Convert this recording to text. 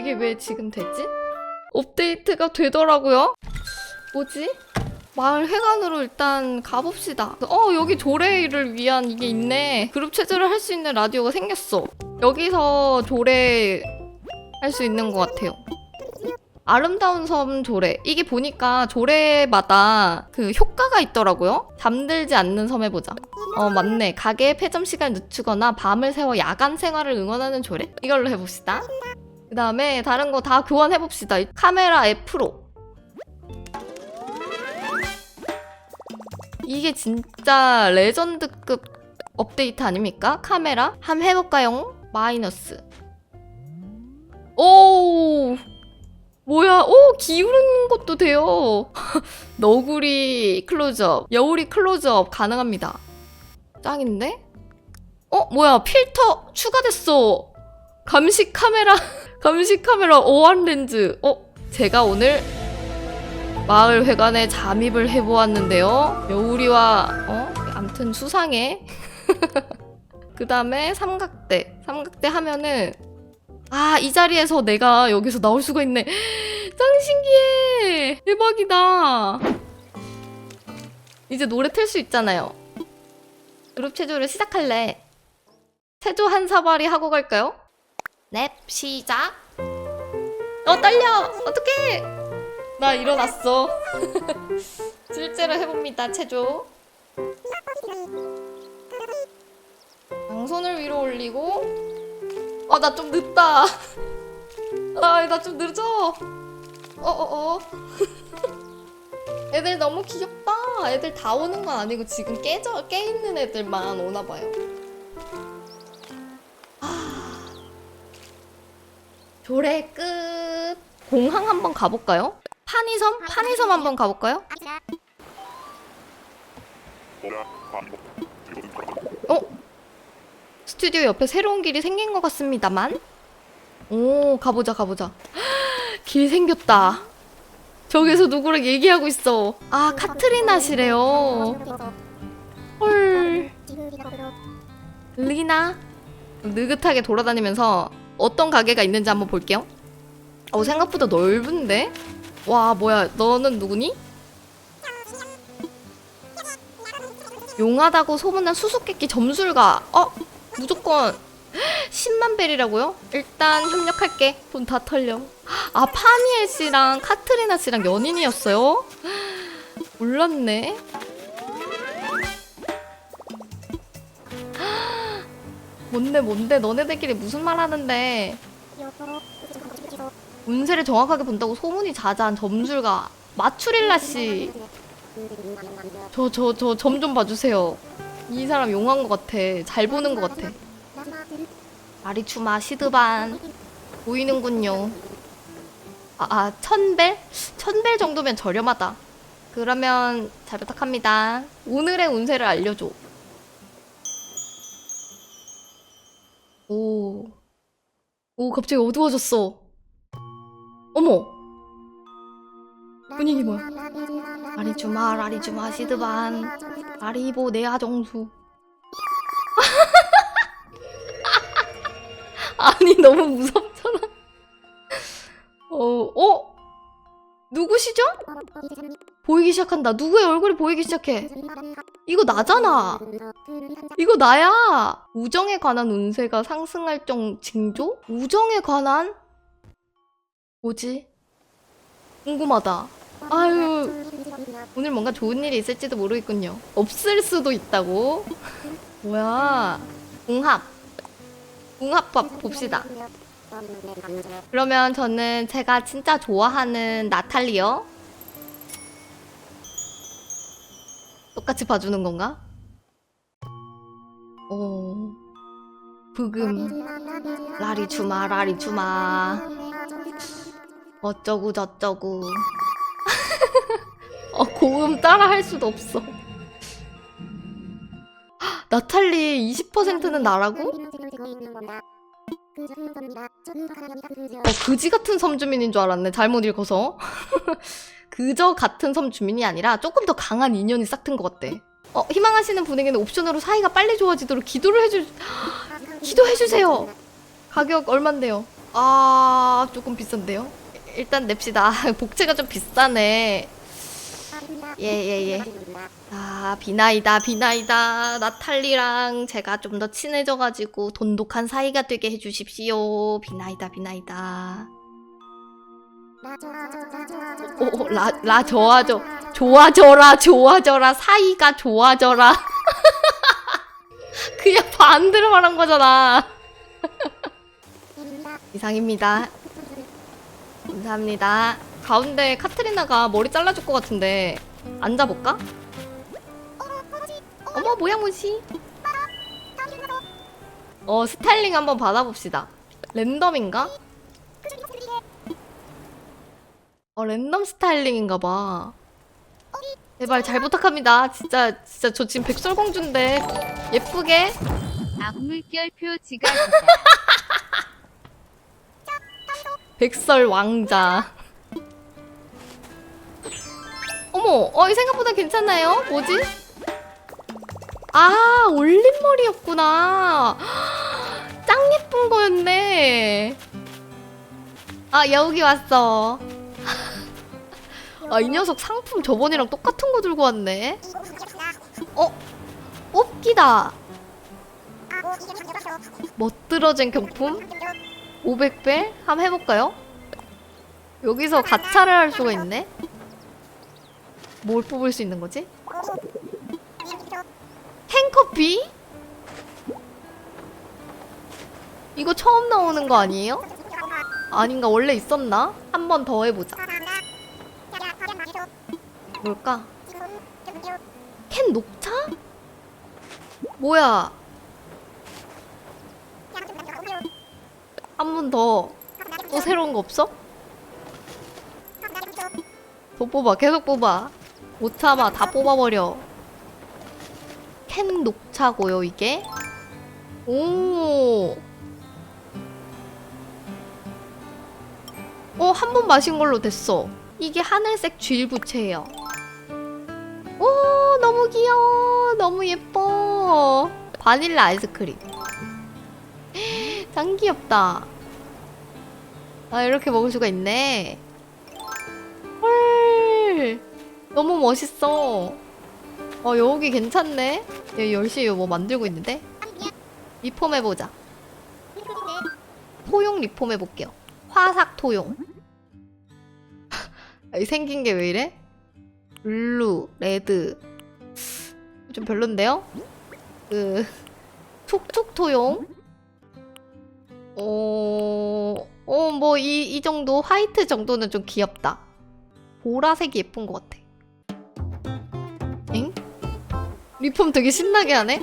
이게 왜 지금 되지? 업데이트가 되더라고요. 뭐지? 마을 회관으로 일단 가봅시다. 어, 여기 조례를 위한 이게 있네. 그룹 체제를 할 수 있는 라디오가 생겼어. 여기서 조례 할 수 있는 것 같아요. 아름다운 섬 조례. 이게 보니까 조례마다 그 효과가 있더라고요. 잠들지 않는 섬 해보자. 어, 맞네. 가게의 폐점 시간을 늦추거나 밤을 새워 야간 생활을 응원하는 조례. 이걸로 해봅시다. 그 다음에 다른 거 다 교환해봅시다. 카메라 앱 프로. 이게 진짜 레전드급 업데이트 아닙니까? 카메라? 한번 해볼까요? 마이너스. 오! 뭐야? 오! 기울이는 것도 돼요. 너구리 클로즈업, 여우리 클로즈업 가능합니다. 짱인데? 어? 뭐야? 필터 추가됐어. 감시 카메라, 감시 카메라 오한 렌즈. 어? 제가 오늘 마을 회관에 잠입을 해보았는데요. 여우리와 어? 암튼 수상해. 그 다음에 삼각대. 삼각대 하면은 아, 이 자리에서 내가 여기서 나올 수가 있네. 짱 신기해. 대박이다. 이제 노래 틀 수 있잖아요. 그룹 체조를 시작할래. 체조 한 사발이 하고 갈까요? 넵, 시작. 어, 떨려. 어떡해. 나 일어났어. 실제로 해봅니다, 체조. 양손을 위로 올리고. 어, 나 좀 늦다. 아, 나 좀 늦어. 어, 어, 어. 애들 너무 귀엽다. 애들 다 오는 건 아니고 지금 깨져, 깨있는 애들만 오나 봐요. 조례 끝. 공항 한번 가볼까요? 판이섬? 판이섬 한번 가볼까요? 어? 스튜디오 옆에 새로운 길이 생긴 것 같습니다만. 오, 가보자, 가보자. 길 생겼다. 저기서 누구랑 얘기하고 있어. 아, 카트리나시래요. 헐. 리나. 느긋하게 돌아다니면서 어떤 가게가 있는지 한번 볼게요. 어, 생각보다 넓은데? 와, 뭐야, 너는 누구니? 용하다고 소문난 수수께끼 점술가. 어, 무조건 10만 벨이라고요? 일단 협력할게. 돈 다 털려. 아, 파니엘 씨랑 카트리나 씨랑 연인이었어요? 몰랐네. 뭔데, 뭔데? 너네들끼리 무슨 말 하는데? 운세를 정확하게 본다고 소문이 자자한 점술가 마추릴라 씨. 저 저 저 점 좀 봐주세요. 이 사람 용한 것 같아. 잘 보는 것 같아. 아리추마 시드반 보이는군요. 아, 아 천벨? 천벨 정도면 저렴하다. 그러면 잘 부탁합니다. 오늘의 운세를 알려줘. 오. 오, 갑자기 어두워졌어. 어머! 분위기 뭐야? 아리주마, 아리주마, 시드반, 아리보, 내아정수. 아니, 너무 무섭잖아. 어, 어? 누구시죠? 보이기 시작한다. 누구의 얼굴이 보이기 시작해. 이거 나잖아. 이거 나야. 우정에 관한 운세가 상승할 정 징조? 우정에 관한? 뭐지? 궁금하다. 아유, 오늘 뭔가 좋은 일이 있을지도 모르겠군요. 없을 수도 있다고? 뭐야? 궁합. 궁합밥 봅시다. 그러면 저는 제가 진짜 좋아하는 나탈리요. 똑같이 봐주는 건가? 어. 부금. 라리 주마, 라리 주마. 어쩌고 저쩌고. 어, 고음 따라 할 수도 없어. 헉, 나탈리 20%는 나라고? 어, 그지 같은 섬 주민인 줄 알았네. 잘못 읽어서. 그저 같은 섬 주민이 아니라 조금 더 강한 인연이 싹튼 것 같대. 어, 희망하시는 분에게는 옵션으로 사이가 빨리 좋아지도록 기도를 해주, 기도해주세요. 가격 얼만데요? 아, 조금 비싼데요? 일단 냅시다. 복채가 좀 비싸네. 예, 예, 예. 아, 비나이다, 비나이다. 나탈리랑 제가 좀 더 친해져가지고 돈독한 사이가 되게 해주십시오. 비나이다, 비나이다. 오, 라, 라, 좋아져. 좋아져라, 좋아져라. 사이가 좋아져라. 그냥 반대로 말한 거잖아. 이상입니다. 감사합니다. 가운데 카트리나가 머리 잘라줄 것 같은데 앉아볼까? 어머 모양 무시. 어 스타일링 한번 받아봅시다. 랜덤인가? 어 랜덤 스타일링인가 봐. 제발 잘 부탁합니다. 진짜 진짜 저 지금 백설공주인데 예쁘게. 악물결표 지각이다. 백설 왕자. 어머, 어, 이 생각보다 괜찮나요? 뭐지? 아, 올림머리였구나. 짱 예쁜 거였네. 아, 여기 왔어. 아, 이 녀석 상품 저번이랑 똑같은 거 들고 왔네. 어? 뽑기다. 멋들어진 경품? 500배? 한번 해볼까요? 여기서 가차를 할 수가 있네? 뭘 뽑을 수 있는 거지? 캔커피? 이거 처음 나오는 거 아니에요? 아닌가 원래 있었나? 한 번 더 해보자 뭘까? 캔 녹차? 뭐야 한 번 더 또 새로운 거 없어? 더 뽑아 계속 뽑아 못 참아 다 뽑아버려 캔 녹차고요 이게 오 어, 한 번 마신 걸로 됐어. 이게 하늘색 쥐일 부채예요. 오, 너무 귀여워. 너무 예뻐. 바닐라 아이스크림. 짱 귀엽다. 아, 이렇게 먹을 수가 있네. 헐. 너무 멋있어. 어, 여기 괜찮네. 여기 열심히 뭐 만들고 있는데? 리폼 해보자. 토용 리폼 해볼게요. 화삭 토용. 이 생긴 게 왜 이래? 블루, 레드. 좀 별론데요? 그, 툭툭 토용. 어, 어, 뭐, 이, 이 정도, 화이트 정도는 좀 귀엽다. 보라색이 예쁜 것 같아. 리폼 되게 신나게 하네?